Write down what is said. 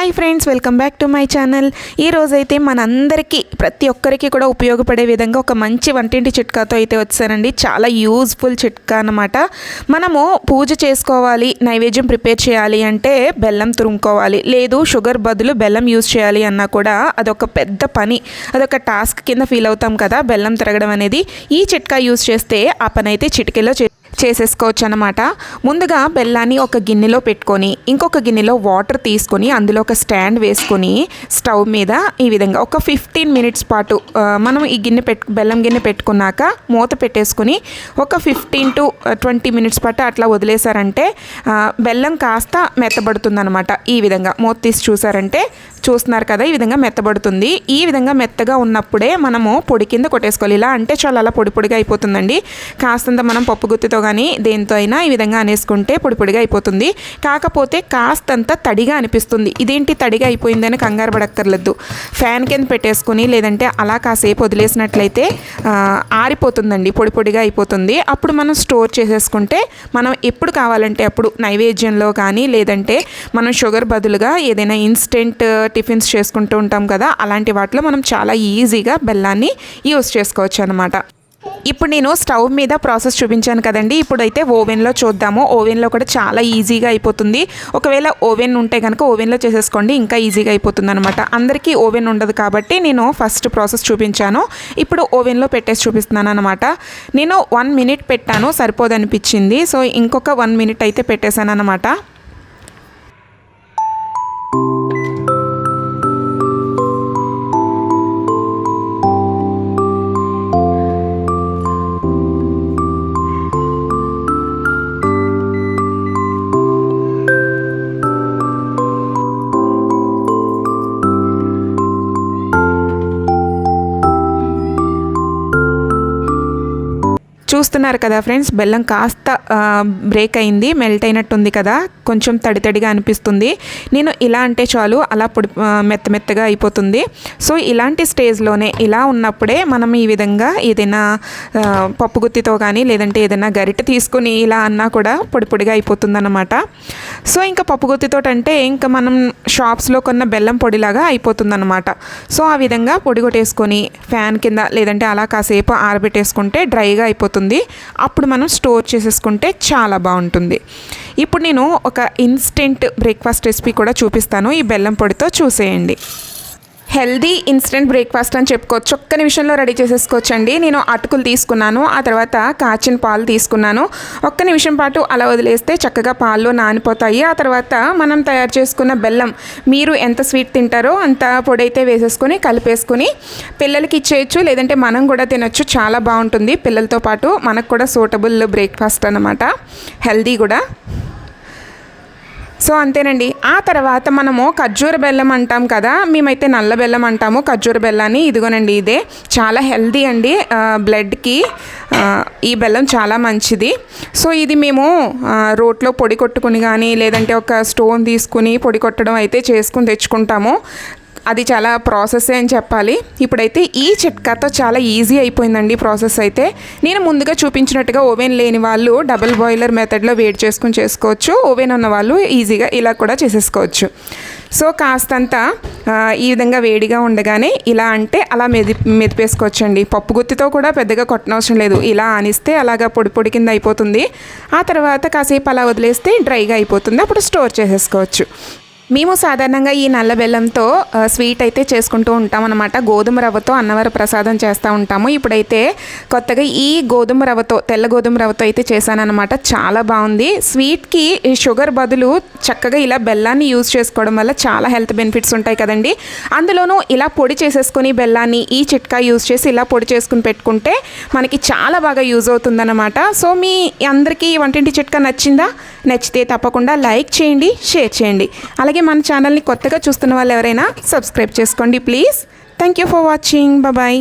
Hi friends welcome back to my channel ఈ రోజైతే మనందరికీ ప్రతి ఒక్కరికి కూడా ఉపయోగపడే విధంగా ఒక మంచి వంటింటి చిట్కాతో అయితే వచ్చానండి చాలా యూజ్ఫుల్ చిట్కా అన్నమాట. మనము పూజ చేసుకోవాలి నైవేద్యం ప్రిపేర్ చేయాలి అంటే బెల్లం తురుముకోవాలి. లేదు షుగర్ బదులు బెల్లం యూజ్ చేయాలి అన్నా కూడా అదొక పెద్ద పని అదొక టాస్క్ కింద ఫీల్ అవుతాం కదా బెల్లం తిరగడం అనేది. ఈ చిట్కా యూజ్ చేస్తే ఆ పని అయితే చిటికెలో చే చేసేసుకోవచ్చు అనమాట ముందుగా బెల్లాన్ని ఒక గిన్నెలో పెట్టుకొని ఇంకొక గిన్నెలో వాటర్ తీసుకొని అందులో ఒక స్టాండ్ వేసుకొని స్టవ్ మీద ఈ విధంగా ఒక ఫిఫ్టీన్ మినిట్స్ పాటు మనం ఈ గిన్నె పెట్టు బెల్లం గిన్నె పెట్టుకున్నాక మూత పెట్టేసుకొని ఒక ఫిఫ్టీన్ టు ట్వంటీ మినిట్స్ పాటు అట్లా వదిలేశారంటే బెల్లం కాస్త మెత్తబడుతుంది ఈ విధంగా మూత తీసి చూసారంటే చూస్తున్నారు కదా ఈ విధంగా మెత్తబడుతుంది. ఈ విధంగా మెత్తగా ఉన్నప్పుడే మనము పొడి కింద కొట్టేసుకోవాలి. ఇలా అంటే చాలా అలా పొడి పొడిగా అయిపోతుందండి. కాస్తంత మనం పప్పు గుత్తితో కానీ దేంతో అయినా ఈ విధంగా అనేసుకుంటే పొడి పొడిగా అయిపోతుంది. కాకపోతే కాస్తంత తడిగా అనిపిస్తుంది. ఇదేంటి తడిగా అయిపోయిందని కంగారు పడక్కర్లేదు. ఫ్యాన్ కింద పెట్టేసుకుని లేదంటే అలా కాసేపు వదిలేసినట్లయితే ఆరిపోతుందండి. పొడి పొడిగా అయిపోతుంది. అప్పుడు మనం స్టోర్ చేసేసుకుంటే మనం ఎప్పుడు కావాలంటే అప్పుడు నైవేద్యంలో కానీ లేదంటే మనం షుగర్ బదులుగా ఏదైనా ఇన్స్టెంట్ టిఫిన్స్ చేసుకుంటూ ఉంటాం కదా అలాంటి వాటిలో మనం చాలా ఈజీగా బెల్లాన్ని యూస్ చేసుకోవచ్చు అనమాట ఇప్పుడు నేను స్టవ్ మీద ప్రాసెస్ చూపించాను కదండి ఇప్పుడైతే ఓవెన్లో చూద్దాము. ఓవెన్లో కూడా చాలా ఈజీగా అయిపోతుంది. ఒకవేళ ఓవెన్ ఉంటే కనుక ఓవెన్లో చేసేసుకోండి ఇంకా ఈజీగా అయిపోతుంది అనమాట అందరికీ ఓవెన్ ఉండదు కాబట్టి నేను ఫస్ట్ ప్రాసెస్ చూపించాను. ఇప్పుడు ఓవెన్లో పెట్టేసి చూపిస్తున్నాను అనమాట నేను వన్ మినిట్ పెట్టాను సరిపోదనిపించింది. సో ఇంకొక వన్ మినిట్ అయితే పెట్టేశాను అనమాట చూస్తున్నారు కదా ఫ్రెండ్స్ బెల్లం కాస్త బ్రేక్ అయింది మెల్ట్ అయినట్టుంది కదా కొంచెం తడి తడిగా అనిపిస్తుంది. నేను ఇలా అంటే చాలు అలా పొడి మెత్త మెత్తగా అయిపోతుంది. సో ఇలాంటి స్టేజ్లోనే ఇలా ఉన్నప్పుడే మనం ఈ విధంగా ఏదైనా పప్పుగుత్తితో పప్పు గుత్తితో కానీ లేదంటే ఏదైనా గరిట తీసుకుని ఇలా అన్నా కూడా పొడి పొడిగా అయిపోతుందన్నమాట. సో ఇంకా పప్పు గుత్తితో అంటే ఇంకా మనం షాప్స్లో కొన్న బెల్లం పొడిలాగా అయిపోతుందన్నమాట. సో ఆ విధంగా పొడి కొట్టేసుకొని ఫ్యాన్ కింద లేదంటే అలా కాసేపు ఆరబెట్టేసుకుంటే డ్రైగా అయిపోతుంది. అప్పుడు మనం స్టోర్ చేసేసుకుంటే చాలా బాగుంటుంది. ఇప్పుడు నేను ఒక ఇన్స్టెంట్ బ్రేక్ఫాస్ట్ రెసిపీ కూడా చూపిస్తాను. ఈ బెల్లం పొడితో చూసేయండి. హెల్దీ ఇన్స్టెంట్ బ్రేక్ఫాస్ట్ అని చెప్పుకోవచ్చు. ఒక్క నిమిషంలో రెడీ చేసేసుకోవచ్చండి. నేను అటుకులు తీసుకున్నాను ఆ తర్వాత కాచిన పాలు తీసుకున్నాను. ఒక్క నిమిషం పాటు అలా వదిలేస్తే చక్కగా పాల్లో నానిపోతాయి. ఆ తర్వాత మనం తయారు చేసుకున్న బెల్లం మీరు ఎంత స్వీట్ తింటారో అంత పొడి అయితే వేసేసుకొని కలిపేసుకొని పిల్లలకి ఇచ్చేయచ్చు లేదంటే మనం కూడా తినొచ్చు. చాలా బాగుంటుంది. పిల్లలతో పాటు మనకు కూడా సూటబుల్ బ్రేక్ఫాస్ట్ అనమాట హెల్దీ కూడా. సో అంతేనండి. ఆ తర్వాత మనము ఖర్జూర బెల్లం అంటాం కదా మేమైతే నల్ల బెల్లం అంటాము ఖర్జూర బెల్లాన్ని. ఇదిగోనండి ఇదే. చాలా హెల్దీ అండి. బ్లడ్కి ఈ బెల్లం చాలా మంచిది. సో ఇది మేము రోట్లో పొడి కొట్టుకుని కానీ లేదంటే ఒక స్టోన్ తీసుకుని పొడి కొట్టడం అయితే చేసుకుని తెచ్చుకుంటాము. అది చాలా ప్రాసెస్ అని చెప్పాలి. ఇప్పుడైతే ఈ చిట్కాతో చాలా ఈజీ అయిపోయిందండి ప్రాసెస్ అయితే. నేను ముందుగా చూపించినట్టుగా ఓవెన్ లేని వాళ్ళు డబుల్ బాయిలర్ మెథడ్లో వేడి చేసుకుని చేసుకోవచ్చు. ఓవెన్ ఉన్న వాళ్ళు ఈజీగా ఇలా కూడా చేసేసుకోవచ్చు. సో కాస్తంత ఈ విధంగా వేడిగా ఉండగానే ఇలా అంటే అలా మెది మెదిపేసుకోవచ్చండి. పప్పు గుత్తితో కూడా పెద్దగా కొట్టనవసరం లేదు. ఇలా ఆనిస్తే అలాగా పొడి పొడి కింద అయిపోతుంది. ఆ తర్వాత కాసేపు అలా వదిలేస్తే డ్రైగా అయిపోతుంది. అప్పుడు స్టోర్ చేసేసుకోవచ్చు. మేము సాధారణంగా ఈ నల్ల బెల్లంతో స్వీట్ అయితే చేసుకుంటూ ఉంటాం అనమాట గోధుమ రవ్వతో అన్నవర ప్రసాదం చేస్తూ ఉంటాము. ఇప్పుడైతే కొత్తగా ఈ గోధుమ రవ్వతో తెల్ల గోధుమ రవ్వతో అయితే చేశానన్నమాట. చాలా బాగుంది. స్వీట్కి షుగర్ బదులు చక్కగా ఇలా బెల్లాన్ని యూజ్ చేసుకోవడం వల్ల చాలా హెల్త్ బెనిఫిట్స్ ఉంటాయి కదండి. అందులోనూ ఇలా పొడి చేసేసుకొని బెల్లాన్ని ఈ చిట్కా యూజ్ చేసి ఇలా పొడి చేసుకుని పెట్టుకుంటే మనకి చాలా బాగా యూజ్ అవుతుందన్నమాట. సో మీ అందరికీ ఈ వంటింటి చిట్కా నచ్చిందా? నచ్చితే తప్పకుండా లైక్ చేయండి షేర్ చేయండి. అలాగే అలాగే మన ఛానల్ని కొత్తగా చూస్తున్న వాళ్ళు ఎవరైనా సబ్స్క్రైబ్ చేసుకోండి please. Thank you for watching bye